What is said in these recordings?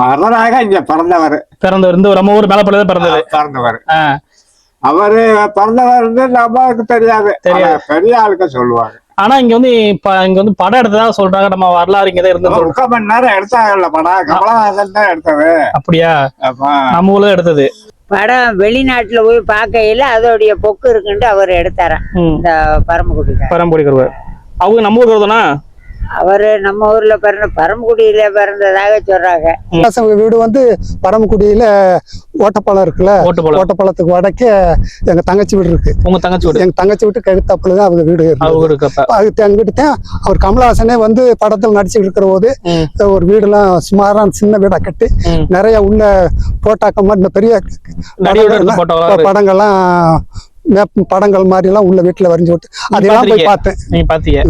மரணராக இங்க பிறந்தவர். பிறந்தவர் இந்த நம்ம ஊர் மேலப்பள்ளி தான் பிறந்தது. பிறந்தவர். அவரு பிறந்தவர்னு நமக்கு தெரியாது. தெரியாது. பெரிய ஆளுக்க சொல்லுவாங்க ஆனா இங்க வந்து இப்ப இங்க வந்து படம் எடுத்ததா சொல்றாங்க. நம்ம வரலாறு இங்கதான் இருந்தது முக்கால் மணி நேரம் எடுத்தாங்கல்ல படம். கமலஹாசன் தான் எடுத்தது. அப்படியா. நம்ம ஊர்ல எடுத்தது. படம் வெளிநாட்டுல போய் பார்க்கையில அதோடைய பொக்கு இருக்குன்ட்டு அவர் எடுத்தாராம். இந்த பரம்பொடி கருவர். அவங்க நம்ம ஊர் அவரு நம்ம ஊர்ல பிறந்த பரமக்குடியில பிறந்ததாக சொல்றாங்க. பசங்க வீடு வந்து பரமக்குடியில ஓட்டப்பாலம் இருக்குல்ல? ஓட்டுப்போல ஓட்டப்பாலத்துக்கு வடக்கே எங்க தங்கச்சி வீடு இருக்கு. உங்க தங்கச்சி வீடு? எங்க தங்கச்சி வீட்டு கழுத்தாப்புல தான் அவங்க வீடு இருந்தது. அவங்க இருக்கப்ப அது அங்கிட்டு தான் அவர் கமலஹாசனே வந்து படத்தில் நடிச்சுட்டு இருக்கிற போது. ஒரு வீடுலாம் சுமாரான சின்ன வீடா கட்டி. நிறைய உள்ள போட்டாக்க மாதிரி இந்த பெரிய படங்கள்லாம் போட்டோ படங்கள்லாம் map படங்கள் மாதிரி எல்லாம் உள்ள வீட்டுல வரைஞ்சு விட்டு அதெல்லாம் போய் பார்த்தேன். நீங்க பாத்தீங்க.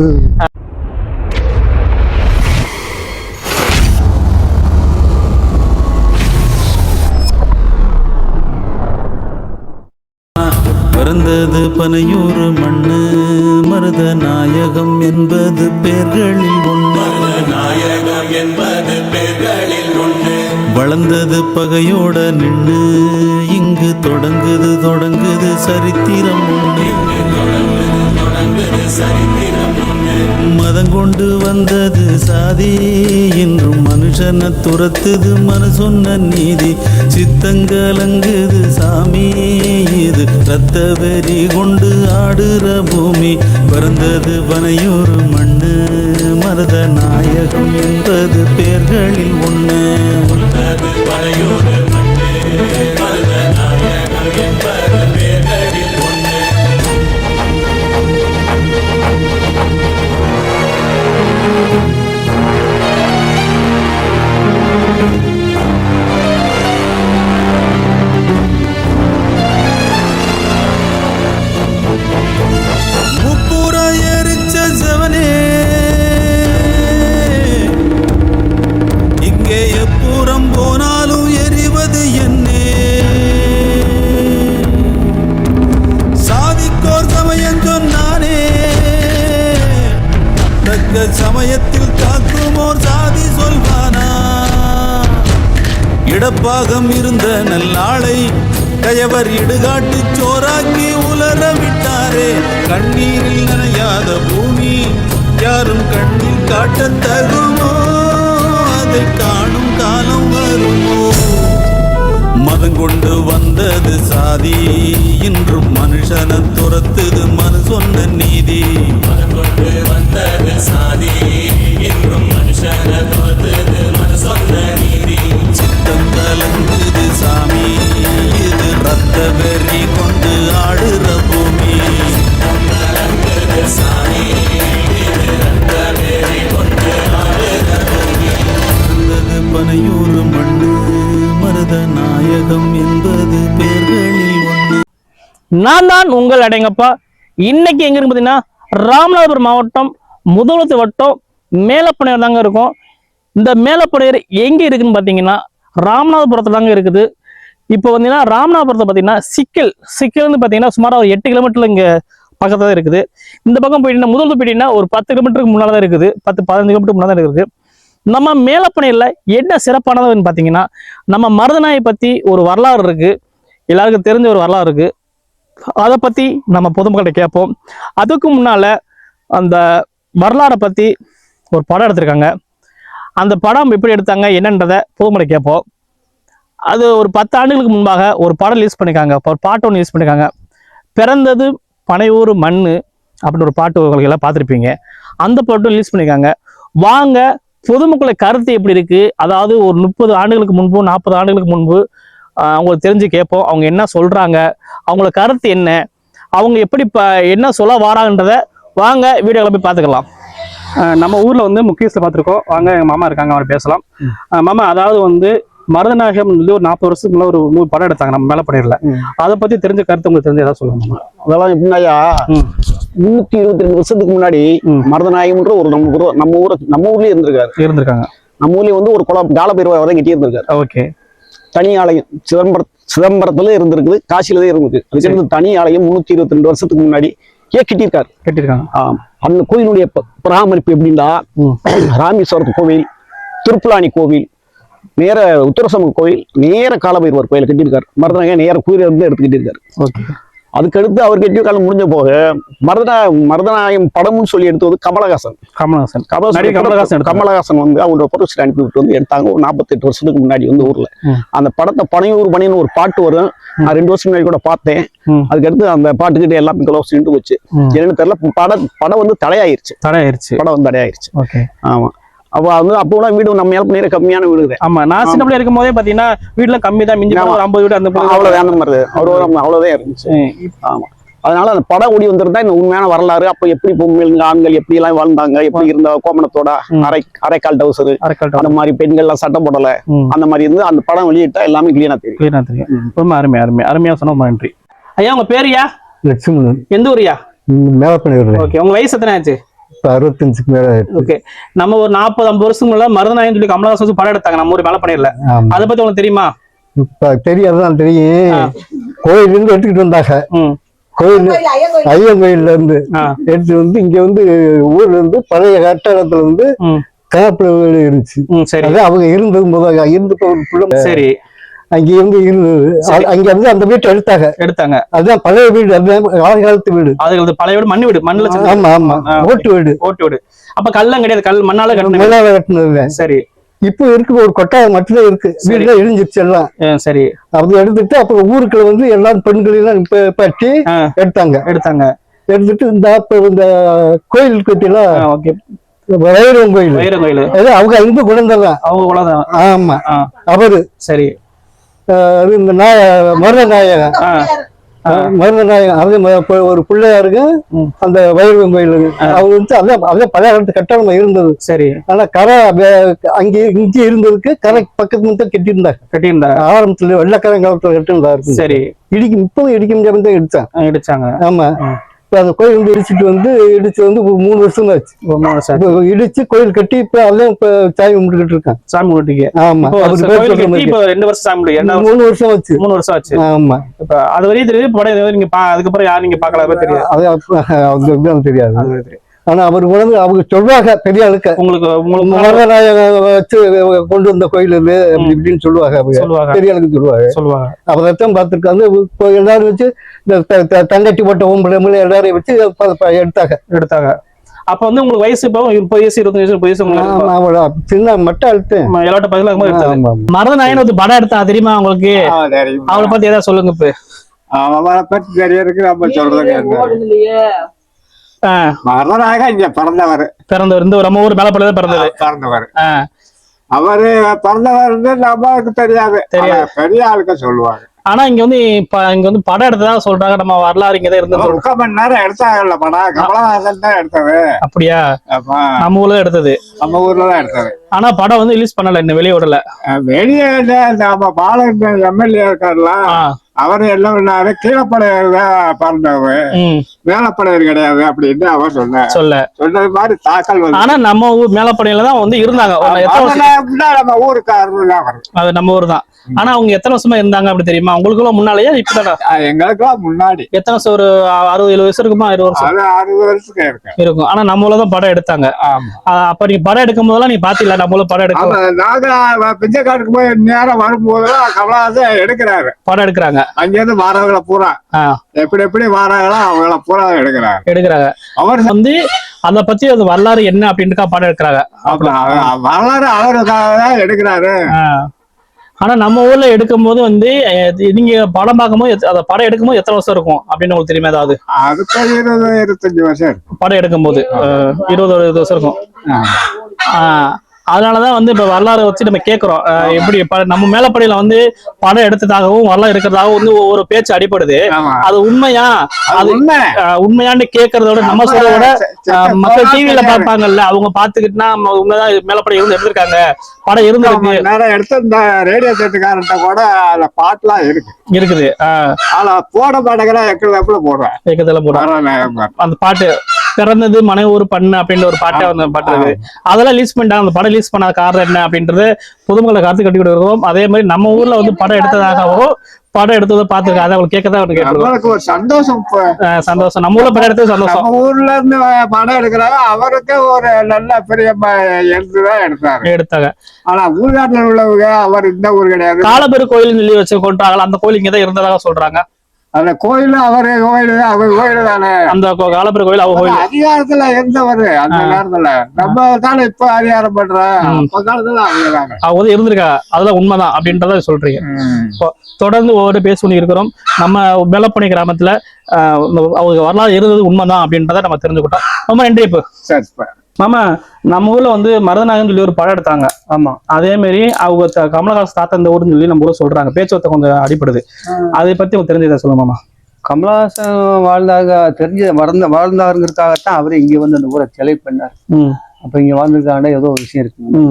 ம். பிறந்தது பனையூர் மண்ணு. மருத நாயகம் என்பது பேர்களில் ஒன்று நாயகம் என்பது பேர்களில் ஒன்று வளர்ந்தது பகையோட நின்று இங்கு தொடங்குது தொடங்குது சரித்திரம் ஒன்று மதம் கொண்டு வந்தது சாதி. என்றும் மனுஷனை துரத்துது மனசொன்ன நீதி. சித்தங்கலங்குது சாமி. இது ரத்த வெறி கொண்டு ஆடுற பூமி. பிறந்தது வனையூர் மண்ணு. மரத நாயகம் என்பது பேர்களில் ஒன்று முப்புற பாகம் இருந்த நல்லாளை கயவர் இடுகாட்டு சோராக்கி உலர விட்டாரே. கண்ணீரில் நனையாத பூமி யாரும் கண்ணில் காட்ட தருமோ அதை காணும் காலம் வரும். கொண்டு வந்தது சாதி. இன்றும் மனுஷனை துரத்துது மனு சொன்ன நீதி. மதம் கொண்டு வந்தது சாதி. இன்றும் மனுஷனை துரத்துது மனு சொன்ன நீதி. சித்தம் கலங்குது சாமி. இது ரத்த வெறி கொண்டு ஆடுற நான் தான் உங்கள் அடையங்கப்பா. இன்னைக்கு எங்க இருக்கு பார்த்தீங்கன்னா ராமநாதபுரம் மாவட்டம் முதலத்து வட்டம் மேலப்பனையர் தாங்க இருக்கும். இந்த மேலப்பனையர் எங்க இருக்குன்னு பார்த்தீங்கன்னா ராமநாதபுரத்துல தாங்க இருக்குது. இப்போ வந்தீங்கன்னா ராமநாதபுரத்தை பார்த்தீங்கன்னா சிக்கல் சிக்கல்னு பார்த்தீங்கன்னா சுமார் ஒரு எட்டு கிலோமீட்டர்ல இங்க பக்கத்துல தான் இருக்குது. இந்த பக்கம் போயிட்டீங்கன்னா முதல் போயிட்டீங்கன்னா ஒரு பத்து கிலோமீட்டருக்கு முன்னால தான் இருக்குது. பத்து பதினஞ்சு கிலோமீட்டருக்கு முன்னாடி தான் இருக்குது. நம்ம மேலப்பனையில் என்ன சிறப்பானதுன்னு பார்த்தீங்கன்னா நம்ம மருதநாயை பற்றி ஒரு வரலாறு இருக்கு. எல்லாருக்கும் தெரிஞ்ச ஒரு வரலாறு இருக்கு. அதை பற்றி நம்ம பொதுமக்கள்கிட்ட கேட்போம். அதுக்கு முன்னால் அந்த வரலாறை பற்றி ஒரு படம் எடுத்திருக்காங்க. அந்த படம் எப்படி எடுத்தாங்க என்னன்றதை பொதுமக்களை கேட்போம். அது ஒரு பத்து ஆண்டுகளுக்கு முன்பாக ஒரு படம் யூஸ் பண்ணியிருக்காங்க ஒரு பாட்டு ஒன்று யூஸ் பண்ணியிருக்காங்க பிறந்தது பனையூர் மண் அப்படின்னு ஒரு பாட்டு உங்களுக்கு எல்லாம் பார்த்துருப்பீங்க. அந்த பாட்டும் ரிலீஸ் பண்ணியிருக்காங்க வாங்க பொதுமக்களை கருத்து எப்படி இருக்கு? அதாவது ஒரு முப்பது ஆண்டுகளுக்கு முன்பு நாற்பது ஆண்டுகளுக்கு முன்பு அவங்களுக்கு தெரிஞ்சு கேட்போம். அவங்க என்ன சொல்றாங்க? அவங்கள கருத்து என்ன? அவங்க எப்படி ப என்ன சொல்ல வராங்கன்றத வாங்க வீடியோவில் போய் பார்த்துக்கலாம். ஆஹ், நம்ம ஊர்ல வந்து முக்கியஸ்ல பார்த்துருக்கோம். வாங்க எங்க மாமா இருக்காங்க அவர் பேசலாம். மாமா அதாவது வந்து மருதநாயகம் வந்து ஒரு நாற்பது வருஷத்துக்கு முன்னாடி ஒரு மூவி படம் எடுத்தாங்க நம்ம மேல பண்ணிடல அதை பத்தி தெரிஞ்ச கருத்து உங்களுக்கு தெரிஞ்சு ஏதாவது சொல்லுங்க மாமா. அதெல்லாம் எப்படின்னாயா. முன்னூத்தி இருபத்தி ரெண்டு வருஷத்துக்கு முன்னாடி. மருதநாயகம்ன்ற ஒரு நம்ம ஊர் நம்ம ஊர் நம்ம ஊர்லயே இருந்திருக்காரு. இருந்திருக்காங்க. நம்ம ஊர்லயே வந்து ஒரு குளம் காலபைரவ வரை கட்டி இருந்திருக்காரு ஓகே. தனி ஆலயம் சிதம்பரம் சிதம்பரத்துல இருந்திருக்குது காசியில தான் இருந்திருக்கு அதுக்கு தனி ஆலயம் முன்னூத்தி இருபத்தி ரெண்டு வருஷத்துக்கு முன்னாடி ஏ கட்டியிருக்காரு. கட்டியிருக்காங்க. ஆம். அந்த கோயிலுடைய பராமரிப்பு எப்படின்னா ம். ராமேஸ்வரத்து கோவில் திருப்புலானி கோவில் நேர உத்தரசம கோயில் நேர காலபைரவர் கோயில் கட்டியிருக்காரு. மருதநாயகம் நேர குதிரை வந்து எடுத்து கட்டியிருக்காரு ஓகே. அதுக்கடுத்து அவர் கட்டிய காலம் முடிஞ்ச போக மருதநா மருதநாயகம் படம்னு சொல்லி எடுத்தது கமலஹாசன். கமலஹாசன். கமலஹாசன் கமலஹாசன் வந்து அவரோட ப்ரொடக்ஷன் அனுப்பி விட்டு வந்து எடுத்தாங்க. ஒரு நாற்பத்தெட்டு வருஷத்துக்கு முன்னாடி வந்து ஊர்ல. அந்த படத்தை பனையூர் பணின்னு ஒரு பாட்டு வரும். நான் ரெண்டு வருஷம் முன்னாடி கூட பார்த்தேன். அதுக்கடுத்து அந்த பாட்டுக்கிட்ட எல்லாமே க்ளோஸ் நின்று போச்சு. என்னன்னு தெரியல. படம் படம் வந்து தடையாயிருச்சு. தடை ஆயிருச்சு படம் வந்து தடையாயிருச்சு. ஓகே. ஆமா. அப்போ வந்து அப்போ வீடு நம்ம மேல நேரம் கம்மியான வீடு ஆமா நான் சின்ன பிள்ளை இருக்கும் போதே பாத்தீங்கன்னா வீட்டுல கம்மி தான் மிஞ்சி ஒரு ஐம்பது வீடு அந்த மாதிரி அவ்வளவுதான் அந்த மாதிரி. அவ்வளோ அவ்வளோதான் இருந்துச்சு. ஆமா. அதனால அந்த படம் ஓடி வந்திருந்தா இந்த உண்மையான வரலாறு அப்ப எப்படி பொம்மைங்க ஆண்கள் எப்படி எல்லாம் வாழ்ந்தாங்க எப்படி இருந்த கோமணத்தோட. அரை அரைக்கால் டவுசர். அந்த மாதிரி பெண்கள்லாம் சட்டம் போடல அந்த மாதிரி இருந்து அந்த படம் வெளியிட்டா எல்லாமே கிளீனா தெரியும். கிளியரா தெரியும். ரொம்ப அருமை அருமை. அருமையா சொன்ன நன்றி. ஐயா உங்க பேருயா லட்சுமணன். எந்த ஊரியா மேல பண்ணிடுறேன் ஓகே உங்க வயசு எத்தனை ஆச்சு? இப்ப அறுபத்தஞ்சுக்கு மேல. ஓகே நம்ம ஒரு நாற்பது ஐம்பது வருஷத்துக்கு முன்னாடி மருதநாயகம் சொல்லி கமலஹாசன் வச்சு படம் எடுத்தாங்க. நம்ம ஊர் மேல பண்ணிடல. அதை பத்தி உங்களுக்கு தெரியுமா? இப்ப தெரியாதுதான் தெரியும். இருந்து எடுத்துக்கிட்டு வந்தாங்க. ம். கோயில் ஐயன் கோயில்ல இருந்து எடுத்து வந்து இங்க வந்து ஊர்ல இருந்து பழைய கட்டடத்துல வந்து வீடு இருந்துச்சு. ம் சரி. அது அவங்க இருந்தது முதல்ல இருந்துட்டு ஒரு பிள்ளை சரி. அங்க இருந்து இருந்தது. அங்க இருந்து அந்த வீட்டை எடுத்தாங்க. எடுத்தாங்க. அதுதான் பழைய வீடு அதுதான் காலத்து வீடு. அது வந்து பழைய வீடு மண் வீடு மண்ணுல ஆமா ஆமா. ஓட்டு வீடு. ஓட்டு வீடு. அப்ப கல்லம் கிடையாது கல் மண்ணால கட்டின. மேலால கட்டினது சரி. இப்போ இருக்கு ஒரு கொட்டாயம் மட்டும்தான் இருக்கு. சரி. வீடுலாம் இழிஞ்சிருச்சு எல்லாம். சரி. அது எடுத்துட்டு அப்புறம் ஊருக்குள்ள வந்து எல்லா பெண்களையும் இப்ப ஆ, எடுத்தாங்க. எடுத்தாங்க. எடுத்துட்டு இந்த அப்ப இந்த கோயில் கட்டிலாம் ஓகே. வைரம் கோயில் வைர கோயில் அது அவங்க அன்பு குழந்தைதான். அவங்க குலதான் ஆமா. அவரு. சரி. இந்த நாய மருத நாயகன். மருத நாயகன் அது ஒரு பிள்ளையாருக்கு. அந்த வைரம் கோயில் அவங்க வந்து அதான் அதான் பழைய காலத்து கட்டணம் இருந்தது. சரி. ஆனா கரை அங்கே இங்கே இருந்ததுக்கு கரை பக்கத்து மட்டும் கட்டியிருந்தாங்க. கட்டியிருந்தாங்க. ஆரம்பத்துல வெள்ளக்காரன் காலத்துல கட்டியிருந்தா சரி. இடிக்கும் இப்பவும் இடிக்க முடியாம தான் ஆ, இடிச்சாங்க ஆமா. இப்ப அந்த கோயில் வந்து இடிச்சிட்டு வந்து இடிச்சு வந்து மூணு வருஷம் ஆச்சு. மூணு வருஷம். இப்ப இடிச்சு கோயில் கட்டி இப்ப அதான் இப்ப சாமி கும்பிட்டுக்கிட்டு இருக்கான் சாமி கும்பிட்டுக்கு ஆமா. இப்போ ரெண்டு வருஷம் சாமி கும்பிட்டு மூணு வருஷம் ஆச்சு. மூணு வருஷம் ஆச்சு. ஆமா. இப்ப அது வரையும் தெரியுது. படம் எதுவும் நீங்க அதுக்கப்புறம் யாரும் நீங்க பாக்கல அதை தெரியாது. அது தெரியாது. ஆனா அவர் வந்து அவங்க சொல்லுவாங்க பெரிய ஆளுக்க. உங்களுக்கு உங்களுக்கு வச்சு கொண்டு வந்த கோயில் இது அப்படி இப்படின்னு சொல்லுவாங்க அவங்க. சொல்லுவாங்க. பெரிய ஆளுக்கு சொல்லுவாங்க. சொல்லுவாங்க. அவரைத்தான் பார்த்துருக்காங்க. இப்போ எல்லாரும் வச்சு இந்த தங்கட்டி போட்ட ஓம்பளை எல்லாரையும் வச்சு எடுத்தாங்க. எடுத்தாங்க. அப்ப வந்து உங்களுக்கு வயசு இப்போ முப்பது வயசு இருபத்தஞ்சு வயசு முப்பது வயசு அவள சின்ன மட்டும் அழுத்தேன் இருக்கும். எல்லாட்ட பதிலாக மருதநாயகன் ஒரு படம் எடுத்தா தெரியுமா உங்களுக்கு. அவளை பத்தி ஏதாவது சொல்லுங்க இப்ப. அவனை பத்தி தெரியறதுக்கு நம்ம சொல்றது ஆ, மரணாக இங்க பிறந்தவர். பிறந்தவர். இந்த நம்ம ஊர் மேலப்பள்ளி தான் பிறந்தது. பிறந்தவர். ஆ, அவரு பிறந்தவர் நமக்கு தெரியாது. தெரியாது. பெரிய ஆளுக்க சொல்லுவாங்க ஆனா இங்க வந்து இப்ப இங்க வந்து படம் எடுத்ததா சொல்றாங்க. நம்ம வரலாறு இங்கதான் இருந்து ஒரு முக்கால் மணி நேரம் எடுத்தாங்கல்ல படம். கமலஹாசன் தான் எடுத்தது. அப்படியா? அப்ப நம்ம ஊர்ல எடுத்தது. நம்ம ஊர்ல தான் எடுத்தது. ஆனா படம் வந்து ரிலீஸ் பண்ணல. இன்னும் வெளியே விடல. வெளியே நம்ம பாலகன் எம்எல்ஏ இருக்காருல்ல. ஆ, அவர் என்ன பண்ணாரு கீழப்படையர் தான் பிறந்தவர் மேலப்படையர் கிடையாது அப்படின்னு அவர் சொன்னார். சொல்ல. சொன்னது மாதிரி தாக்கல் வந்து ஆனா நம்ம ஊர் மேலப்படையில தான் வந்து இருந்தாங்க. நம்ம ஊருக்காரர் அது நம்ம ஊர் தான். ஆனா அவங்க எத்தனை வருஷமா இருந்தாங்க அப்படி தெரியுமா? உங்களுக்குள்ள முன்னாலேயா இப்பதானா அஹ் எங்களுக்கெல்லாம் முன்னாடி. எத்தனை வருஷம்? ஒரு அறுபது எழுபது வருஷம் இருக்குமா? இருபது வருஷம். அறுபது வருஷத்துக்கு இருக்கு. இருக்கும். ஆனா நம்ம ஊர்ல தான் படம் எடுத்தாங்க. அப்ப நீ படம் எடுக்கும் போதெல்லாம் நீ பாத்தீங்களா? நம்ம ஊர்ல படம் எடுக்க நாங்க பிச்சைக்காட்டுக்கு போய் நேரம் வரும்போதெல்லாம் கமலஹாசன் எடுக்கிறாரு. படம் எடுக்கிறாங்க. அங்கிருந்து வாரவங்களை பூரா. எப்படி எப்படி வாராங்களோ அவங்கள பூரா எடுக்கிறாரு எடுக்கிறாங்க. அவர் வந்து அத பத்தி அது வரலாறு என்ன அப்படின்னு படம் எடுக்கிறாங்க. வரலாறு அவருக்காக தான் எடுக்கிறாரு. ஆனா நம்ம ஊர்ல எடுக்கும் போது வந்து நீங்க படம் பார்க்கும்போது அந்த படம் எடுக்கும்போது எத்தனை வருஷம் இருக்கும் அப்படின்னு உங்களுக்கு தெரியுமா ஏதாவது? அதுக்கு இருபது இருபத்தஞ்சு வருஷம். படம் எடுக்கும்போது அஹ், இருபது இருபது வருஷம் இருக்கும். ஆஹ் அதனாலதான் வந்து இப்ப வரலாறு வச்சு நம்ம கேக்குறோம். அஹ், எப்படி நம்ம மேலப்படையில வந்து படம் எடுத்ததாகவும் வரலாறு இருக்கிறதாகவும் வந்து ஒரு பேச்சு அடிப்படுது அது உண்மையா? அது உண்மை. உண்மையான்னு கேக்குறத விட நம்ம சொல்றத விட மக்கள் டிவில தெரியாது. பார்ப்பாங்கல்ல அவங்க பாத்துக்கிட்டுனா உண்மைதான் மேலப்படை இருந்து எடுத்திருக்காங்க. படம் இருந்திருக்கு. நேரம் எடுத்து இந்த ரேடியோ செட்டுக்காரன்ட்ட கூட அந்த பாட்டுலாம் இருக்கு. இருக்குது. ஆஹ் ஆனா போட மாட்டேங்கிற எக்கல போடுறேன். நேரம் பாரு. அந்த பாட்டு பிறந்தது மனைவி ஒரு பண்ணு அப்படின்ற ஒரு பாட்டை வந்து பாட்டு இருக்கு அதெல்லாம் ரிலீஸ் பண்ணிட்டாங்க. அந்த படம் ரிலீஸ் பண்ணாத காரணம் என்ன அப்படின்றது பொதுமக்களை கருத்து கட்டி கொடுக்கிறோம். அதே மாதிரி நம்ம ஊர்ல வந்து படம் எடுத்ததாகவும் படம் எடுத்ததை பார்த்துருக்காங்க அதை அவங்களுக்கு கேட்கதான் சந்தோஷம் சந்தோஷம். நம்ம ஊர்ல படம் எடுத்தது சந்தோஷம். ஊர்ல இருந்து படம் எடுக்கிறாங்க. அவருக்கு ஒரு நல்ல பெரிய எடுத்துதான் எடுத்தாரு. எடுத்தாங்க. ஆனா ஊர்நாட்டுல உள்ளவங்க அவர் இந்த ஊர் கிடையாது. காலபெரு கோயில் சொல்லி வச்சு கொண்டாங்க அந்த கோயில் இங்கதான் இருந்ததாக சொல்றாங்க. அந்த கோயில் அவரு கோயில் அவர் கோயில் தானே? அந்த கோ- காலபெரு கோயில் ஆனா கோயில். அதிகாரத்துல இருந்தவர் அந்த. நேரத்துல? நம்ம தானே இப்ப அதிகாரம் பண்ற. அப்ப காலத்துல அவங்க அவங்க வந்து இருந்திருக்கா? அதெல்லாம் உண்மைதான் அப்படின்றத சொல்றீங்க. இப்போ தொடர்ந்து ஒவ்வொரு பேசி இருக்கிறோம். நம்ம வெள்ளப்பணி கிராமத்துல அவங்க வரலாறு இருந்தது உண்மைதான் அப்படின்றத நம்ம தெரிஞ்சுக்கிட்டோம். ரொம்ப நன்றி இப்போ சரி. மாமா நம்ம ஊர்ல வந்து மருதநாயகன் சொல்லி ஒரு படம் எடுத்தாங்க. ஆமா. அதே மாதிரி அவங்க கமலஹாசன் தாத்தா இந்த ஊருன்னு சொல்லி நம்ம ஊர்ல சொல்றாங்க. பேச்சுவார்த்தை கொஞ்சம் அடிப்படுது அதை பத்தி உங்களுக்கு தெரிஞ்சதை சொல்லுங்க மாமா. கமலஹாசன் வாழ்ந்தாக தெரிஞ்ச வளர்ந்த வாழ்ந்தாருங்கிறதுக்காகத்தான் அவர் இங்க வந்து அந்த ஊரை செலை பண்ணார். அப்ப இங்க வாழ்ந்திருக்காண்ட ஏதோ ஒரு விஷயம் இருக்கு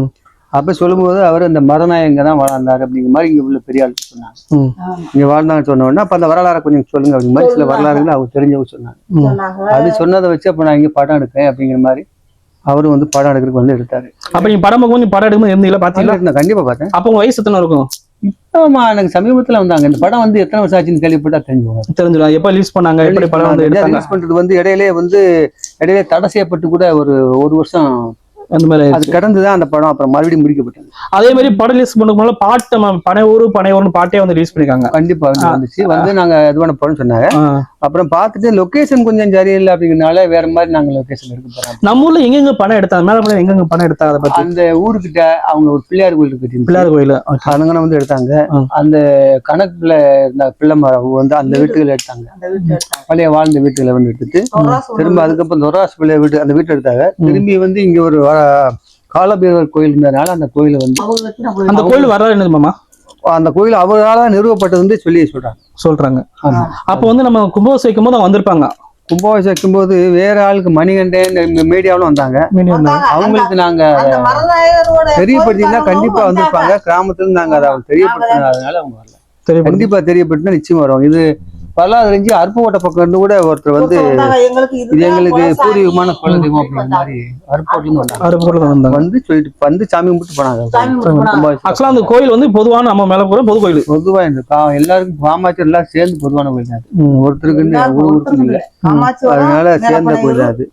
அப்ப சொல்லும்போது அவர் அந்த மரநாயங்க தான் வாழ்ந்தாரு அப்படிங்கிற மாதிரி இங்க உள்ள பெரிய ஆள் சொன்னாங்க இங்க வாழ்ந்தாங்கன்னு சொன்ன உடனே அப்ப அந்த வரலாறை கொஞ்சம் சொல்லுங்க அப்படிங்கிற மாதிரி சில வரலாறுகளை அவர் தெரிஞ்சவங்க சொன்னாங்க. அது சொன்னதை வச்சு அப்ப நான் இங்க படம் எடுக்கிறேன் அப்படிங்கிற மாதிரி அவரும் வந்து படம் எடுக்கிறதுக்கு வந்து எடுத்தாரு. அப்ப நீங்க படம் பார்க்கும் படம் எடுக்கும்போது இருந்தீங்களா பாத்தீங்களா கண்டிப்பா பார்த்தேன். அப்போ உங்க வயசு எத்தனை இருக்கும்? ஆமா எனக்கு சமீபத்துல வந்தாங்க. இந்த படம் வந்து எத்தனை வருஷம் ஆச்சுன்னு கேள்விப்பட்டா தெரிஞ்சுக்கோங்க. தெரிஞ்சிடும் எப்ப ரிலீஸ் பண்ணாங்க? எப்படி படம் வந்து ரிலீஸ் பண்றது வந்து இடையிலே வந்து இடையிலே தடை செய்யப்பட்டு கூட ஒரு ஒரு வருஷம் அந்த மாதிரி அது கடந்துதான் அந்த படம் அப்புறம் மறுபடியும் முடிக்கப்பட்டது. அதே மாதிரி படம் ரிலீஸ் பண்ணும்போது பாட்டு நம்ம பனை ஊரு பனை ஊருன்னு பாட்டே வந்து ரிலீஸ் பண்ணிருக்காங்க. கண்டிப்பா. வந்துச்சு. வந்து நாங்க இது பண்ண போறோம்னு சொன்னாங்க. அப்புறம் பார்த்துட்டு லொகேஷன் கொஞ்சம் சரியில்லை அப்படிங்கறனால வேற மாதிரி நாங்க லொகேஷன் எடுக்க போறோம். நம்ம ஊர்ல எங்கெங்க படம் எடுத்தாங்க? மேல படம் எங்கெங்க படம் எடுத்தாங்க அதை பத்தி? அந்த ஊருக்கிட்ட அவங்க ஒரு பிள்ளையார் கோயில் இருக்கு பிள்ளையார் கோயில். அதுங்கன வந்து எடுத்தாங்க. அந்த கணக்குல இருந்த பிள்ளை மரம் வந்து அந்த வீட்டுகள் எடுத்தாங்க. பழைய வாழ்ந்த வீட்டுகளை வந்து எடுத்துட்டு திரும்ப அதுக்கப்புறம் தொராஸ் பிள்ளை வீட்டு அந்த வீட்டை எடுத்தாங்க. திரும்பி வந்து இங்க ஒரு காலபைரவர் கோயில் இருந்ததுனால அந்த கோயிலை வந்து அந்த கோயில் வரலாறு என்னது மாமா? அந்த கோயில் அவரால் நிறுவப்பட்டது வந்து சொல்லி சொல்றாங்க. சொல்றாங்க. அப்ப வந்து நம்ம கும்பாபிஷேகம் போது அவங்க வந்திருப்பாங்க. கும்பாபிஷேகம் வைக்கும்போது வேற ஆளுக்கு மணிகண்டன் மீடியாவிலும் வந்தாங்க. அவங்களுக்கு நாங்க தெரியப்படுத்தினா கண்டிப்பா வந்திருப்பாங்க. கிராமத்துல இருந்து நாங்க அதை அவங்க தெரியப்படுத்தினதுனால அவங்க வரல. கண்டிப்பா தெரியப்படுத்தினா நிச்சயம் வரும். இது வரலாறு தெரிஞ்சு அருப்புக்கோட்டை பக்கம் இருந்து கூட ஒருத்தர் வந்து இது எங்களுக்கு பூர்வீகமான குலதெய்வம் அப்படிங்கிற மாதிரி அருப்புக்கோட்டை வந்தாங்க வந்து சொல்லிட்டு வந்து சாமி கும்பிட்டு போனாங்க. ஆக்சுவலா அந்த கோயில் வந்து பொதுவான நம்ம மேல போற பொது கோயில். பொதுவா இந்த எல்லாருக்கும் பாமாச்சர் எல்லாம் சேர்ந்து பொதுவான கோயில் அது. ஒருத்தருக்கு ஒரு ஊருக்கு இல்ல. அதனால சேர்ந்த கோயில் அது.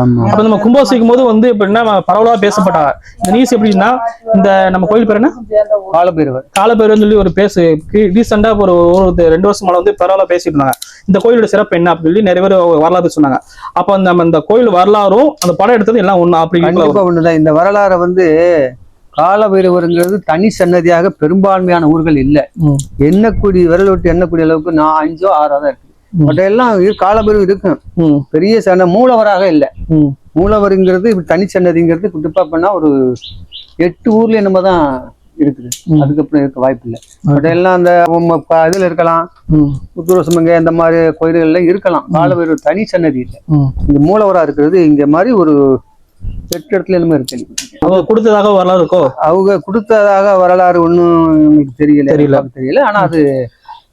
ஆமா. அப்ப நம்ம கும்பாபிஷேகம் போது வந்து எப்படின்னா பரவலா பேசப்பட்டாங்க இந்த நியூஸ் எப்படின்னா இந்த நம்ம கோயில் பேர் என்ன? காலபைரவர். காலப்பேருன்னு சொல்லி ஒரு பேசு. ரீசெண்டா ஒரு ஒரு ரெண்டு வருஷம் மேல வந்து பரவலா பேசிட்டு இருந்தாங்க. இந்த கோயிலோட சிறப்பு என்ன அப்படின்னு சொல்லி நிறைய பேர் வரலாறு சொன்னாங்க. அப்ப நம்ம இந்த கோயில் வரலாறும் அந்த படம் எடுத்தது எல்லாம் ஒண்ணு அப்படி ஒண்ணுதான். இந்த வரலாறை வந்து காலபைரவருங்கிறது தனி சன்னதியாக பெரும்பான்மையான ஊர்கள் இல்ல. எண்ணக்கூடிய விரல் விட்டு எண்ணக்கூடிய அளவுக்கு நான் அஞ்சோ ஆறோ தான் இருக்கு. பட் எல்லாம் காலபைரவர் இருக்கும் பெரிய சன்ன மூலவராக இல்ல. மூலவருங்கிறது இப்படி தனி சன்னதிங்கிறது குறிப்பா பண்ணா ஒரு எட்டு ஊர்ல என்னமோ தான் இருக்குது. அதுக்கப்புறம் இருக்க வாய்ப்பு இல்லை பட் எல்லாம் அந்த இதுல இருக்கலாம். ம், உத்தரசமங்க இந்த மாதிரி கோயில்கள்ல இருக்கலாம். காலபைரவர் தனி சன்னதி இல்லை. இங்க மூலவரா இருக்கிறது இங்க மாதிரி ஒரு எட்டு இடத்துல என்னமோ இருக்கு அவங்க கொடுத்ததாக வரலாறு இருக்கோ? அவங்க கொடுத்ததாக வரலாறு ஒன்றும் எங்களுக்கு தெரியல. தெரியல. எனக்கு தெரியல. ஆனா அது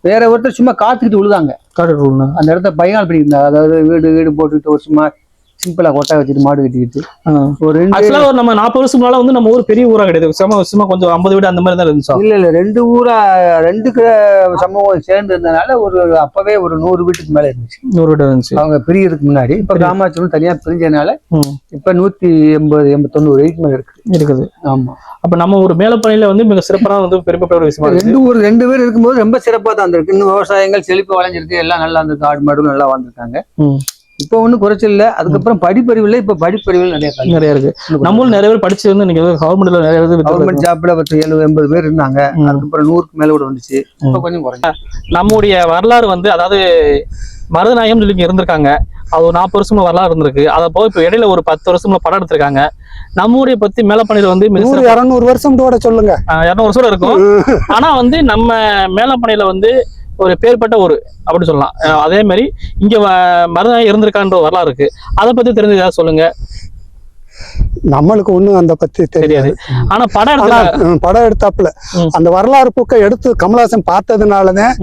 வேற ஒருத்தர் சும்மா காத்துக்கிட்டு விழுதாங்க. காட்டு அந்த இடத்த பயங்கால் பண்ணியிருந்தாங்க. அதாவது வீடு வீடு போட்டுக்கிட்டு ஒரு சும்மா சிம்பிளா கொட்டை வச்சுட்டு மாடு கட்டிக்கிட்டு. ஒரு ரெண்டு ஆக்சுவலா ஒரு நம்ம நாற்பது வருஷம் முன்னால வந்து நம்ம ஊர் பெரிய ஊரா கிடையாது. சும்மா சும்மா கொஞ்சம் ஐம்பது வீடு அந்த மாதிரி தான் இருந்துச்சா. இல்ல இல்ல ரெண்டு ஊரா ரெண்டு க- சமூகம் சேர்ந்து இருந்தனால ஒரு அப்பவே ஒரு நூறு வீட்டுக்கு மேல இருந்துச்சு. நூறு வீடு இருந்துச்சு. அவங்க பிரியறதுக்கு முன்னாடி. இப்ப கிராமாச்சலம் தனியா பிரிஞ்சதுனால இப்ப நூத்தி எண்பது எண்பத்தொண்ணூறு வெயிட் மேல இருக்கு. இருக்குது. ஆமா. அப்ப நம்ம ஒரு மேலப்பணியில வந்து மிக சிறப்பான வந்து பெருமைப்பட்ட ஒரு விஷயமா ரெண்டு ஊர் ரெண்டு பேர் இருக்கும்போது ரொம்ப சிறப்பா தான் இருந்திருக்கு. இன்னும் விவசாயங்கள் செழிப்பு வளைஞ்சிருக்கு. எல்லாம் நல்லா இருந்திருக்கு. ஆடு மாடுகள் நல்லா வாழ்ந்துருக்காங்க ம். இப்போ ஒன்றும் குறைச்சல் இல்லை. அதுக்கப்புறம் படிப்பறிவில் இப்ப படிப்பறிவில் நிறைய. நிறைய இருக்கு. நம்ம ஊர்ல நிறைய பேர் படிச்சு வந்து நீங்க கவர்மெண்ட்ல நிறைய வித்து கவர்மெண்ட் ஜாப்ல பத்து எழுபது எண்பது பேர் இருந்தாங்க. அதுக்கப்புறம் நூறுக்கு மேல கூட வந்துச்சு. இப்போ கொஞ்சம் குறைஞ்சு நம்முடைய வரலாறு வந்து அதாவது மருதநாயகம் சொல்லி இருந்திருக்காங்க. அது ஒரு நாற்பது வருஷமா வரலாறு இருந்திருக்கு. அதை போக இப்ப இடையில ஒரு பத்து வருஷமா படம் எடுத்திருக்காங்க. நம்ம ஊரை பத்தி மேலப்பணியில வந்து இருநூறு வருஷம் கூட சொல்லுங்க. இருநூறு வருஷம் இருக்கும். ஆனா வந்து நம்ம மேலப்பணியில வந்து ஒரு பேர்பட்ட ஒரு அப்படி சொல்லலாம். அதே மாதிரி இங்கே வ- மருதநாயகம் இருந்திருக்கான்ற ஒரு வரலாறு இருக்கு. அதை பத்தி தெரிஞ்சு ஏதாவது சொல்லுங்க. நம்மளுக்கு ஒண்ணும் அந்த பத்தி தெரியாது. ஆனா படம் படம் எடுத்தாப்புல. அந்த வரலாறு புக்கை எடுத்து கமலஹாசன் பார்த்ததுனாலதான்.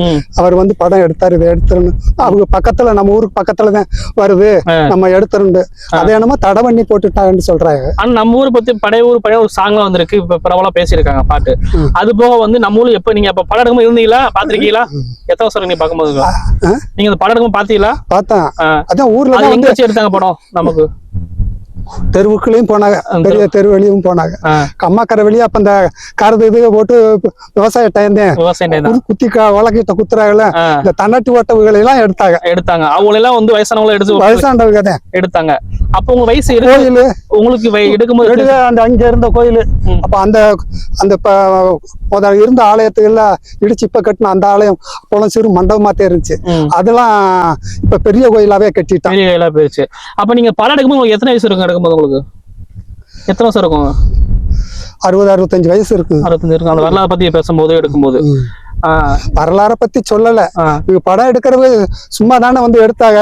அவர் வந்து படம் எடுத்தாரு இதை எடுத்துருன்னு. அவங்க பக்கத்துல நம்ம ஊருக்கு பக்கத்துல தான் வருது. நம்ம எடுத்துருந்து அதை என்னமோ தடை பண்ணி போட்டுட்டாங்கன்னு சொல்றாங்க. ஆனா நம்ம ஊரை பத்தி பழைய ஊர் பழைய ஒரு சாங்லாம் வந்திருக்கு. இப்ப பிரபலம் பேசியிருக்காங்க பாட்டு. அது போக வந்து நம்ம ஊர்ல எப்ப நீங்க அப்ப படம் எடுக்கும்போது இருந்தீங்களா? பாத்திருக்கீங்களா எத்தனை வருஷம் நீங்க பார்க்கும்போது? நீங்க அந்த படம் எடுக்கும்போது பாத்தீங்களா பார்த்தேன். அதான் ஊர்ல எங்க வச்சு எடுத்தாங்க படம் நமக்கு? தெருவுக்குள்ளேயும் போனாங்க. அந்த பெரிய தெரு வெளியும் போனாங்க கம்மாக்கரை வெளியே அப்ப இந்த கருது இது போட்டு விவசாய டைம் தான் விவசாயம் time தான் குத்தி வழக்கிட்ட குத்துறாங்கல்ல இந்த தன்னாட்டு ஓட்டவுகளை எல்லாம் எடுத்தாங்க. எடுத்தாங்க. அவங்க எல்லாம் வந்து வயசானவங்கள எடுத்து வயசாண்டவங்க தான். எடுத்தாங்க. அப்ப உங்க வயசு இருக்கு? கோயில். உங்களுக்கு எடுக்கும்போது எடுக்க அந்த அங்க இருந்த கோயில். அப்ப அந்த அந்த இருந்த ஆலயத்துக்குள்ள இடிச்சு இப்ப கட்டின அந்த ஆலயம் அப்போலாம் சிறு மண்டபமாத்தே இருந்துச்சு. அதெல்லாம் இப்ப பெரிய கோயிலாவே கட்டிட்டான் பெரிய வேலை போயிருச்சு. அப்ப நீங்க படம் எடுக்கும்போது எத்தனை வயசு இருக்கும் எடுக்கும்போது உங்களுக்கு? எத்தனை வருஷம் இருக்கும்? அறுபது அறுபத்தஞ்சு வயசு இருக்கு. அறுபத்தஞ்சு இருக்கும். அந்த வரலாறு பத்தி பேசும்போது எடுக்கும்போது. வரலாற பத்தி சொல்லல. படம் எடுக்கிறது சும்மா தானே வந்து எடுத்தாங்க.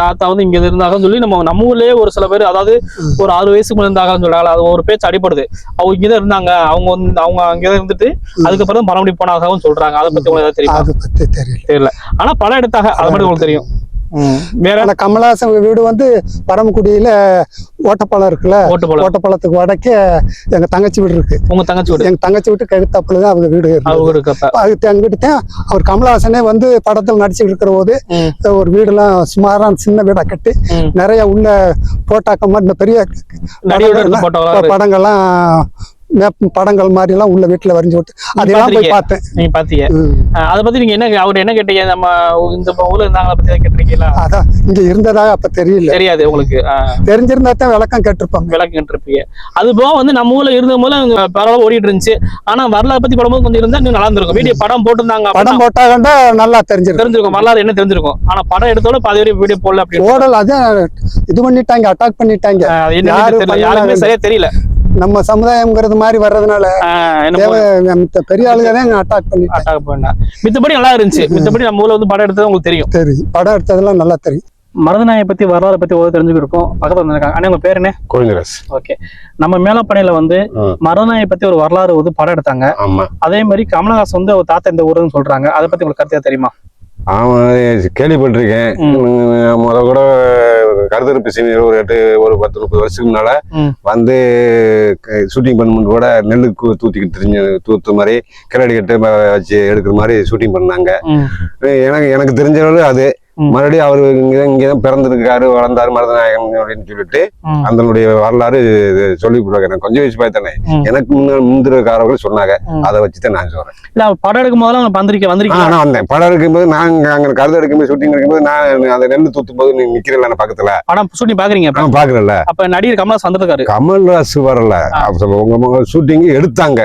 தாத்தா வந்து இங்க இருந்தாங்கன்னு சொல்லி நம்ம நம்ம ஊர்லயே ஒரு சில பேர் அதாவது ஒரு ஆறு வயசுக்கு இருந்தாங்கன்னு சொல்றாங்க அது ஒரு பேச்சு அடிப்படுது அவங்க இங்கதான் இருந்தாங்க. அவங்க வந்து அவங்க அங்கதான் இருந்துட்டு அதுக்கப்புறம் தான் பணம் போனாகவும் சொல்றாங்க. அதை பத்தி உங்களுக்கு தெரியுமா? தெரியல. ஆனா படம் எடுத்தாங்க. அது மட்டும் உங்களுக்கு தெரியும். வேற? ஆனா கமலஹாசன் வீடு வந்து பரமக்குடியில ஓட்டப்பாலம் இருக்குல்ல? ஓட்டு போல ஓட்டப்பாலத்துக்கு வடக்கே எங்க தங்கச்சி வீடு இருக்கு. உங்க தங்கச்சி வீடு? எங்க தங்கச்சி வீட்டுக்கு எதிர்த்தாப்புல தான் அவங்க வீடு அப்ப. அது அங்கிட்டு தான் அவர் கமலஹாசனே வந்து படத்தில் நடிச்சுட்டு இருக்கிற போது. ஒரு வீடெல்லாம் சுமாரான சின்ன வீடா கட்டி. நிறைய உள்ள போட்டாக்க மாதிரி இந்த பெரிய படங்கள்லாம் படங்கள் மாதிரி எல்லாம் உள்ள வீட்டுல வரைஞ்சு விட்டு அதெல்லாம் போய் பார்த்தேன். நீங்க பாத்தீங்க அதை பத்தி நீங்க என்ன அவர் என்ன கேட்டீங்க? நம்ம இந்த ஊர்ல இருந்தாங்களா பத்தி கேட்டிருக்கீங்களா? அதான் இங்க இருந்ததாக அப்ப தெரியல. தெரியாது உங்களுக்கு. தெரிஞ்சிருந்தா தான் விளக்கம் கேட்டிருப்பாங்க. விளக்கு இருப்பீங்க அது போக வந்து நம்ம ஊர்ல இருந்த போல பரவாயில்ல ஓடிட்டு இருந்துச்சு. ஆனா வரலாறு பத்தி படம்போது கொஞ்சம் இருந்தா இன்னும் நல்லா இருந்திருக்கும். வீடியோ படம் போட்டிருந்தாங்க படம் அப்படின்னா போட்டாகண்டா நல்லா தெரிஞ்சிருக்கும். தெரிஞ்சிருக்கும். வரலாறு என்ன தெரிஞ்சிருக்கும்? ஆனா படம் எடுத்தோட பாதி வரையும் வீடியோ போடல அப்படின்னு ஓடல் அதான் இது பண்ணிட்டாங்க அட்டாக் பண்ணிட்டாங்க. அஹ் அது என்னன்னு யாரு தெரியல. பண்ணலாம் யாருக்குமே இல்லை. சரியா தெரியல. நம்ம சமுதாயம்ங்கிறது மாதிரி வர்றதுனால மித்த பெரிய ஆளுங்க தான் அட்டாக் பண்ணிட்டாங்க அட்டாக் பண்ண. மித்தபடி நல்லா இருந்துச்சு. மித்தபடி நம்ம ஊர்ல வந்து படம் எடுத்தது உங்களுக்கு தெரியும். தெரியும் படம் எடுத்ததெல்லாம் நல்லா தெரியும் மருதநாயை பத்தி வரலாறு பத்தி ஒரு தெரிஞ்சுக்கிருக்கோம். பக்கத்துல வந்திருக்காங்க. அண்ணா உங்க பேர் என்ன? கோவிந்தராஜ். ஓகே. நம்ம மேலப்பனையில வந்து. மருதநாயை பத்தி ஒரு வரலாறு வந்து படம் எடுத்தாங்க. ஆமா. அதே மாதிரி கமலஹாசன் வந்து அவர் தாத்தா இந்த ஊருன்னு சொல்றாங்க. அதை பத்தி உங்களுக்கு கருத்தா தெரியுமா? அவன் கேள்விப்பட்டிருக்கேன் முத கூட கருத்தரிப்பு சீனியர் ஒரு எட்டு ஒரு பத்து முப்பது வருஷத்துக்கு முன்னால. வந்து ஷூட்டிங் பண்ணும்போது கூட நெல்லுக்கு தூத்திக்கிட்டு தெரிஞ்ச தூத்து மாதிரி கிளடி கட்டு வச்சு எடுக்கிற மாதிரி ஷூட்டிங் பண்ணாங்க எனக்கு எனக்கு தெரிஞ்ச அளவு அது. மறுபடியும் அவர் இங்கதான் பிறந்திருக்காரு வளர்ந்தாரு மருதநாயகம் அப்படின்னு சொல்லிட்டு. அதனுடைய வரலாறு சொல்லி எனக்கு கொஞ்சம் வயசு பார்த்தானே. எனக்கு முந்திரக்காரர்கள் சொன்னாங்க. அதை வச்சுதான் நான் சொல்றேன். இல்ல படம் எடுக்கும் போதெல்லாம் அவங்க வந்திருக்க ஆ, வந்திருக்கீங்க நான் வந்தேன். படம் எடுக்கும்போது நான் அங்க கருது எடுக்கும்போது ஷூட்டிங் எடுக்கும்போது நான் அந்த நெல் தூத்தும் போது நீ நிக்கிறல பக்கத்துல. படம் ஷூட்டிங் பாக்குறீங்க பாக்குறேன்ல. அப்ப நடிகர் கமலஹாசன் வந்திருக்காரு. கமல்ஹாஸ் வரல. உங்க ஷூட்டிங் எடுத்தாங்க.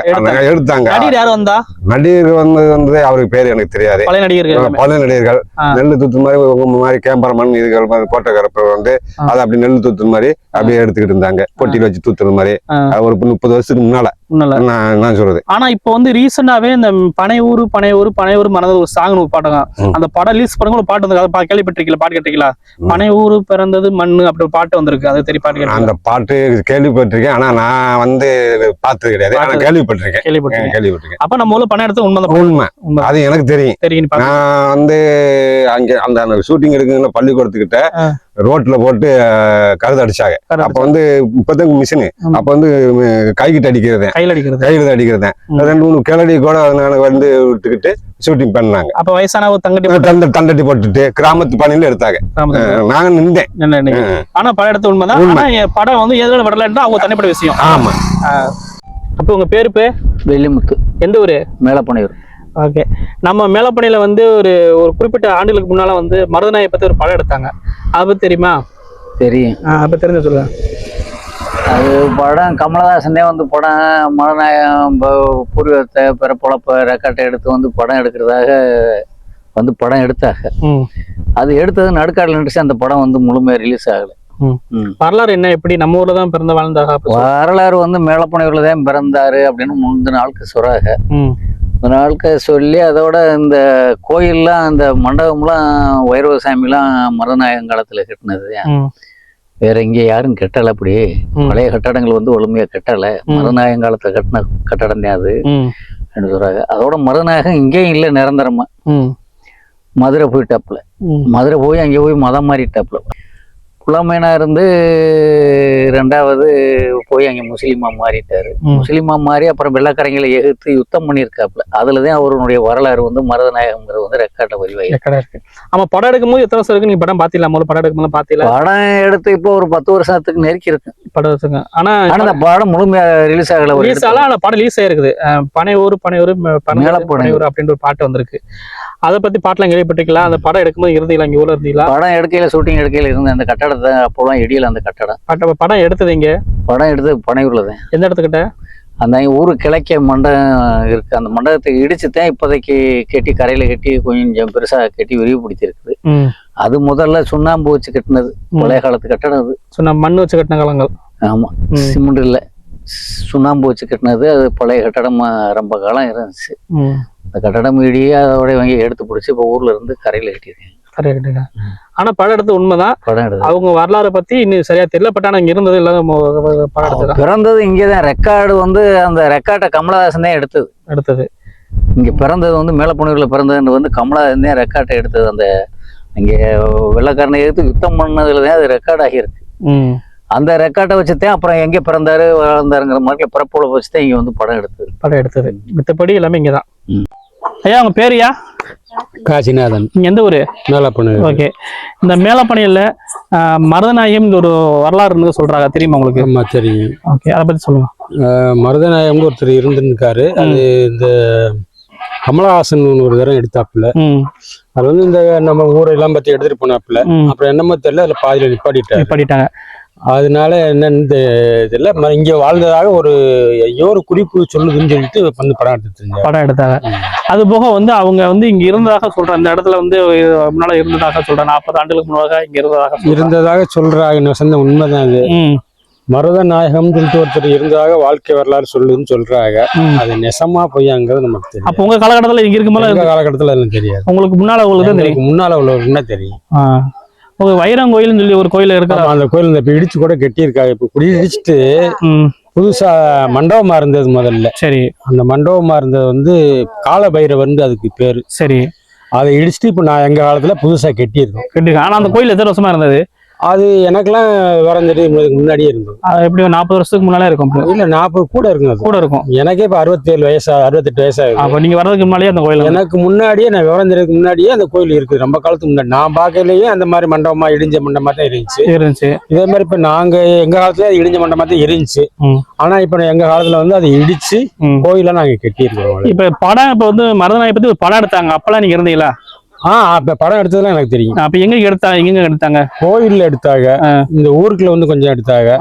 எடுத்தாங்க. நடிகர் யாரு வந்தா? நடிகர் வந்து வந்து அவருக்கு பேர் எனக்கு தெரியாது. பழைய நடிகர்கள். பல நடிகர்கள். நெல் தூத்து மாதிரி மாதிரி கேம்பரமன் இதுகள் மாதிரி போட்டோகிராஃபர் வந்து. அதை அப்படி நெல் தூத்து மாதிரி அப்படியே எடுத்துக்கிட்டு இருந்தாங்க. பொட்டியில் வச்சு தூத்துறது மாதிரி. ஒரு முப்பது வருஷத்துக்கு முன்னால. நான் சொல்றது. ஆனா இப்போ வந்து ரீசெண்டாவே இந்த பனையூர் பனையூர் பனையூர் மனது ஒரு சாங் ஒரு பாட்டுங்க. அந்த படம் ரிலீஸ் பண்ணுங்க ஒரு பாட்டு வந்து கேள்விப்பட்டிருக்கீங்களா? பாட்டு கேட்டிருக்கீங்களா. பனையூர் பிறந்தது மண்ணு அப்படி ஒரு பாட்டு வந்திருக்கு. அது தெரிய பாட்டு? அந்த பாட்டு கேள்விப்பட்டிருக்கேன். ஆனா நான் வந்து பார்த்தது கிடையாது. கேள்விப்பட்டிருக்கேன். கேள்விப்பட்டிருக்கீங்க. கேள்விப்பட்டிருக்கேன். அப்ப நம்ம ஊர்ல பணம் எடுத்து உண்மை. உண்மை அது எனக்கு தெரியும். தெரியும். நான் வந்து அங்க அந்த ஷூட்டிங் எடுக்குங்கள பள்ளிக்கூடத்துக்கிட்ட. ரோட்ல போட்டு கருது அடிச்சாங்க. அப்ப வந்து இப்பதான் மிஷினு. அப்ப வந்து கைகிட்ட அடிக்கிறதேன் கையில அடிக்கிறது. கையில அடிக்கிறதேன் ம். ரெண்டு மூணு கிளடி கூட நான் வந்து விட்டுக்கிட்டு ஷூட்டிங் பண்ணாங்க. அப்ப வயசான ஒரு தங்கட்டி போட்டு தண்டை தண்டட்டி போட்டுட்டு கிராமத்து பணியில எடுத்தாங்க. நாங்க நின்றேன்? ஆனா படம் எடுத்த உண்மைதான். உண்மை. படம் வந்து எதோட வரலன்னா அவங்க தனிப்பட்ட விஷயம். ஆமா. அப்ப உங்க பேரு பே? வெள்ளிமுத்து. எந்த ஊரு? மேலப்பனையூர். ஓகே நம்ம மேலப்பனையில வந்து ஒரு ஒரு குறிப்பிட்ட ஆண்டுகளுக்கு முன்னால வந்து மருதநாயை பத்தி ஒரு படம் எடுத்தாங்க. அதை தெரியுமா? தெரியும். அப்ப தெரிஞ்ச சொல்லுங்க. அது படம் கமலஹாசனே வந்து படம் மனநாயகம் பூர்வீகத்தை பிற பொழப்ப ரெக்கார்டை எடுத்து வந்து படம் எடுக்கிறதாக வந்து படம் எடுத்தாங்க. அது எடுத்தது நடுக்காட்டில் நின்று அந்த படம் வந்து முழுமையாக ரிலீஸ் ஆகலை. வரலாறு என்ன எப்படி நம்ம ஊர்ல தான் பிறந்த சொல்லு. வரலாறு வந்து மேலப்பனையூரில் தான் பிறந்தாரு அப்படின்னு முந்தின நாளுக்கு சொல்றாங்க முந்தின நாளுக்கு சொல்லி அதோட இந்த கோயில்லாம் அந்த மண்டபம்லாம் வைரவசாமிலாம் மருதநாயகம் காலத்தில் கட்டினது. வேற இங்க யாரும் கட்டல அப்படி. பழைய கட்டடங்கள் வந்து ஒழுமையா கட்டல. மருநாயகம் காலத்துல கட்டின கட்டடம் தான் அது. சொல்றாங்க. அதோட மருநாயகம் இங்கேயும் இல்லை நிரந்தரமா. மதுரை போயிட்டாப்புல. மதுரை போய் அங்கே போய் மதம் மாறிட்டாப்புல. புலமைனா இருந்து ரெண்டாவது போய் அங்கே முஸ்லீமா மாறிட்டாரு. முஸ்லீமா மாறி அப்புறம் வெள்ளக்காரங்களை எதிர்த்து யுத்தம் பண்ணியிருக்காப்புல. அதுல தான் அவருடைய வரலாறு வந்து மருதநாயகம்ங்கிறது வந்து ரெக்கார்ட்ல கடை இருக்கு. ஆமா படம் எடுக்கும்போது எத்தனை வருஷம் இருக்கு? நீங்க படம் பாத்தீங்களா முதல்ல படம் எடுக்கும்போது பாத்தீங்களா படம் எடுத்து இப்போ ஒரு பத்து வருஷத்துக்கு நெருக்கி இருக்கு. படம் வச்சுங்க ஆனா ஆனா அந்த படம் முழுமையா ரிலீஸ் ஆகல ரிலீஸ். ஆகல ஆனா படம் ரிலீஸ் ஆயிருக்குது. பனையூர் பனையூர். பனையூர் அப்படின்ற ஒரு பாட்டு வந்திருக்கு. அதை பத்தி பாட்டுலாம் கேள்விப்பட்டிருக்கலாம். அந்த படம் எடுக்கும்போது இருந்தீங்களா? இங்க ஊர்ல இருந்தீங்களா? படம் எடுக்கையில ஷூட்டிங் எடுக்கையில இருந்த அந்த கட்டடத்தை அப்போலாம் இடியல அந்த கட்டடம். பட்ட- படம் எடுத்தது இங்க படம் எடுத்து பனையூர்ல தான். எந்த இடத்துக்கிட்ட? அந்த ஊரு கிழக்க மண்டபம் இருக்கு. அந்த மண்டபத்தை இடிச்சு தான் இப்போதைக்கு கட்டி கரையில கட்டி கொஞ்சம் பெருசா கட்டி விரிவுபடுத்தியிருக்குது. ம். அது முதல்ல சுண்ணாம்பு வச்சு கட்டினது பழைய காலத்து கட்டடம் அது சொன்ன மண் வச்சு கட்டின காலங்கள். ஆமா. ம். சிமெண்ட் இல்ல. சுண்ணாம்பு வச்சு கட்டினது அது பழைய கட்டடம் ரொம்ப காலம் இருந்துச்சு. அந்த கட்டடம் இடியே அதோட வாங்கி எடுத்து பிடிச்சி இப்போ ஊர்ல இருந்து கரையில கட்டியிருக்கேன் சரியா கேட்டுங்க ஆனா படம் எடுத்தது உண்மைதான். படம் எடுத்து அவங்க வரலாறை பத்தி இன்னும் சரியா தெரியல பட் ஆனா இங்க இருந்தது இல்லாத மொ- படம் எடுத்தது? பிறந்தது இங்கதான். ரெக்கார்டு வந்து அந்த ரெக்கார்டை கமலஹாசன் தான் எடுத்தது. எடுத்தது. இங்க பிறந்தது வந்து மேலப்புணர்வுல பிறந்ததுன்னு வந்து கமலஹாசன் தான் ரெக்கார்டை எடுத்தது அந்த இங்க வெள்ளக்காரனை எதிர்த்து யுத்தம் பண்ணதுல தான் அது ரெக்கார்ட் ஆகியிருக்கு. ம். அந்த ரெக்கார்டை வச்சுதான் அப்புறம் எங்க பிறந்தாரு வளர்ந்தாருங்கிற மாதிரி பிறப்போல வச்சுதான் இங்க வந்து படம் எடுத்தது. படம் எடுத்தது. மித்தபடி எல்லாமே இங்கதான். ம். ஐயா உங்க பேருயா காசிநாதன். நீங்க எந்த ஊரு? மேலப்பண்ணு ஓகே. இந்த மேலப்பனையில மருதநாயகம் ஒரு வரலாறு இருந்தது சொல்றாங்க. தெரியுமா உங்களுக்கு? ஆமா தெரியும். ஓகே அதை பத்தி சொல்லுங்க. மருதநாயகம் ஒருத்தர் இருந்திருக்காரு. அது இந்த கமலஹாசன் ஒரு தரம் எடுத்தாப்புல. அது வந்து இந்த நம்ம ஊரெல்லாம் பத்தி எடுத்துட்டு போனாப்புல. அப்புறம் என்னமோ தெரியல அதுல பாதியில நிப்பாட்டிட்டாரு. பண்ணிட்டாங்க அதனால என்னன்னு தெரியல இங்க வாழ்ந்ததாக ஒரு ஐயோ ஒரு குறிப்பு சொல்லுதுன்னு சொல்லிட்டு வந்து படம் எடுத்து தெரிஞ்சாரு படம் எடுத்தாங்க. அது போக வந்து அவங்க வந்து இங்க இருந்ததாக சொல்றாங்க இந்த இடத்துல வந்து முன்னால இருந்ததாக சொல்றாங்க நாற்பது ஆண்டுகளுக்கு முன்னாக இங்க இருந்ததாக சொல்றாங்க. இருந்ததாக சொல்றாங்க உண்மைதான் அது. ம் மருதநாயகம் சொல்லிட்டு ஒருத்தர் இருந்ததாக வாழ்க்கை வரலாறு சொல்லுதுன்னு சொல்றாங்க. அது நெசமா பொய்யாங்கிறது நமக்கு தெரியும் அப்போ உங்க காலகட்டத்துல இங்க இருக்கும்போது எங்க காலகட்டத்துல எல்லாம் தெரியாது. உங்களுக்கு முன்னால உங்களுக்கு தெரியும். முன்னால உள்ளவருன்னா தெரியும். உங்க வைரங்கோயில்னு சொல்லி ஒரு கோயில் இருக்கிற அந்த கோயில் இந்த இப்ப இடிச்சு கூட கட்டியிருக்காங்க. இப்ப குடி இடிச்சுட்டு புதுசா மண்டபமா இருந்தது முதல்ல. சரி. அந்த மண்டபமா இருந்தது வந்து கால பைரவர் அதுக்கு பேரு. சரி. அதை இடிச்சுட்டு இப்ப நான் எங்க காலத்துல புதுசா கட்டியிருக்கோம். கட்டிருக்காங்க ஆனா அந்த கோயில் எத்தனை வருஷமா இருந்தது? அது எனக்கெல்லாம் விவரம் தெரியும் முன்னாடியே இருந்தது. அது எப்படி நாற்பது வருஷத்துக்கு முன்னாலே இருக்கும். இல்ல நாற்பது கூட இருக்குங்க அது. கூட இருக்கும். எனக்கே இப்ப அறுபத்தேழு வயசா அறுபத்தெட்டு வயசாகுது அப்ப நீங்க வர்றதுக்கு முன்னாலே அந்த கோயில் எனக்கு முன்னாடியே நான் விவரம் தெரியறதுக்கு முன்னாடியே அந்த கோயில் இருக்குது ரொம்ப காலத்துக்கு முன்னாடி. நான் பார்க்கலையே அந்த மாதிரி மண்டபமா இடிஞ்ச மண்டபமா தான் இருந்துச்சு. இருந்துச்சு. இதே மாதிரி இப்ப நாங்க எங்க காலத்துல அது இடிஞ்ச மண்டபமா தான் இருந்துச்சு. ம். ஆனா இப்ப எங்க காலத்துல வந்து அதை இடிச்சு. கோயிலா நாங்க கட்டியிருக்கோம் இப்ப படம் இப்ப வந்து மருதநாயை பத்தி ஒரு படம் எடுத்தாங்க. அப்பெல்லாம் நீங்க இருந்தீங்களா? ஆ அப்ப படம் எடுத்ததுலாம் எனக்கு தெரியும். அப்ப எங்க எடுத்தாங்க எங்க எடுத்தாங்க? கோயில்ல எடுத்தாங்க. இந்த ஊருக்குள்ள வந்து கொஞ்சம் எடுத்தாங்க.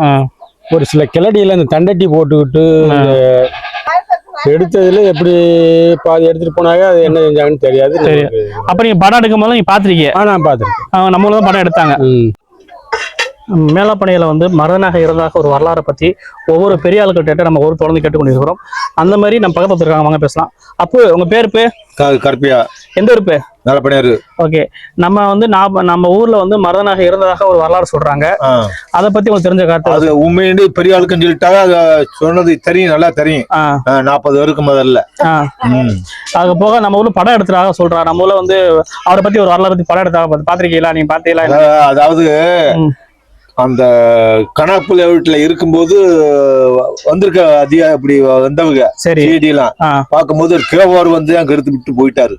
ஒரு சில கிளடியில இந்த தண்டட்டி போட்டுக்கிட்டு எடுத்ததுல எப்படி பாதி எடுத்துட்டு போனாங்க அது என்ன செஞ்சாங்கன்னு தெரியாது. சரி. அப்ப நீங்க படம் எடுக்கும் போது நீங்க பாத்திருக்கீங்க? ஆ நான் பாத்திருக்கேன். நம்ம ஊர்ல தான் படம் எடுத்தாங்க. ம். மேலப்பனையில வந்து மருதனாக இருந்ததாக ஒரு வரலாறை பத்தி ஒவ்வொரு பெரிய ஆளுக்கிட்ட நம்ம ஒரு தொடர்ந்து கேட்டுக்கொண்டிருக்கிறோம். அந்த மாதிரி நம்ம பக்கத்துல இருக்காங்க வாங்க பேசலாம். அப்போ உங்க பேர் பே? கருப்பியா. எந்த ஒரு பே? நல்ல பண்ணியாரு ஓகே. நம்ம வந்து நாம நம்ம ஊர்ல வந்து மருதனாக இருந்ததாக ஒரு வரலாறு சொல்றாங்க. அதை பத்தி உங்களுக்கு தெரிஞ்ச கருத்து அது உண்மையிலே பெரிய ஆளுக்குன்னு சொல்லிட்டாங்க அது சொன்னது தெரியும் நல்லா தெரியும். நாற்பது பேருக்கு முதல்ல. அது போக நம்ம ஊர்ல படம் எடுத்துறாங்க சொல்றாங்க நம்ம ஊர்ல வந்து அவரை பத்தி ஒரு வரலாறு பத்தி படம் எடுத்தாங்க. பாத்திருக்கீங்களா? நீங்க பாத்தீங்களா? அதாவது-. அந்த கணக்குல வீட்டுல இருக்கும்போது வந்திருக்க அதிக இப்படி வந்தவங்க சரி. எல்லாம். பார்க்கும்போது ஒரு கிழவர் வந்து அங்க எடுத்து விட்டு போயிட்டாரு.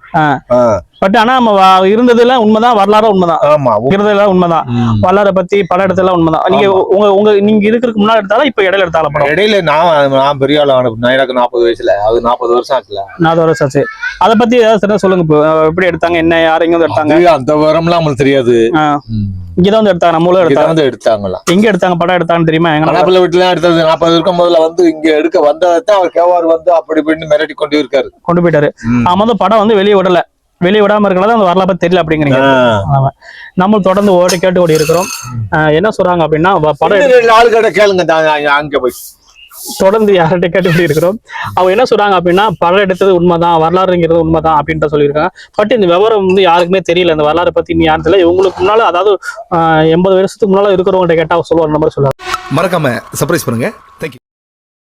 பட் ஆனா நம்ம வ- இருந்ததுல உண்மைதான் வரலாறு உண்மைதான். ஆமா இருந்ததுல உண்மைதான். வரலாறை பத்தி படம் எடுத்ததுல உண்மைதான். நீங்க உங்க உங்க நீங்க இருக்கிறதுக்கு முன்னாடி எடுத்தாலும் இப்ப இடையில எடுத்தாலும் படம் இடையில நான் நான் பெரிய ஆள் எனக்கு நாற்பது வயசுல. அது நாற்பது வருஷம் ஆச்சுல. நாலு வருஷம் ஆச்சு. அதை பத்தி ஏதாவது சொல்லுங்க எப்படி எடுத்தாங்க என்ன யார் எங்க வந்து எடுத்தாங்க அந்த விவரம்லாம் நம்மளுக்கு தெரியாது. இங்கதான் வந்து எடுத்தாங்க நம்ம ஊர்ல இதான் எடுத்தாங்க வந்து எடுத்தாங்களாம் எங்க எடுத்தாங்க படம் எடுத்தாங்கன்னு தெரியுமா? எங்க கணக்குல வீட்டுல எடுத்தது நாற்பது இருக்கும் முதல்ல வந்து இங்க எடுக்க வந்ததான் அவர் கேவார் வந்து அப்படி இப்படின்னு மிரட்டி கொண்டு இருக்காரு. கொண்டு போயிட்டாரு. ஆமா வந்து படம் வந்து வெளியே விடல. வெளியே விடாம இருக்கனால அந்த வரலாறு பத்தி தெரியல அப்படிங்கிறீங்க. நம்ம தொடர்ந்து ஓடி கேட்டு ஓடி இருக்கிறோம் என்ன சொல்றாங்க அப்படின்னா படம் ஆள் கிட்ட கேளுங்க அங்க போய். தொடர்ந்து யார்கிட்ட கேட்டுக்கிட்டு இருக்கிறோம் அவங்க என்ன சொல்றாங்க அப்படின்னா படம் எடுத்தது உண்மைதான் வரலாறுங்கிறது உண்மைதான் அப்படின்ட்டு சொல்லியிருக்காங்க. பட் இந்த விவரம் வந்து யாருக்குமே தெரியல. இந்த வரலாறு பத்தி நீ யாரும் தெரியல. இவங்களுக்கு முன்னால அதாவது எண்பது வருஷத்துக்கு முன்னால இருக்கிறவங்ககிட்ட கேட்டா சொல்லுவாங்க நம்பர் சொல்லுவாங்க மறக்காம சர்ப்ரைஸ் பண்ணுங்க. தேங்க்யூ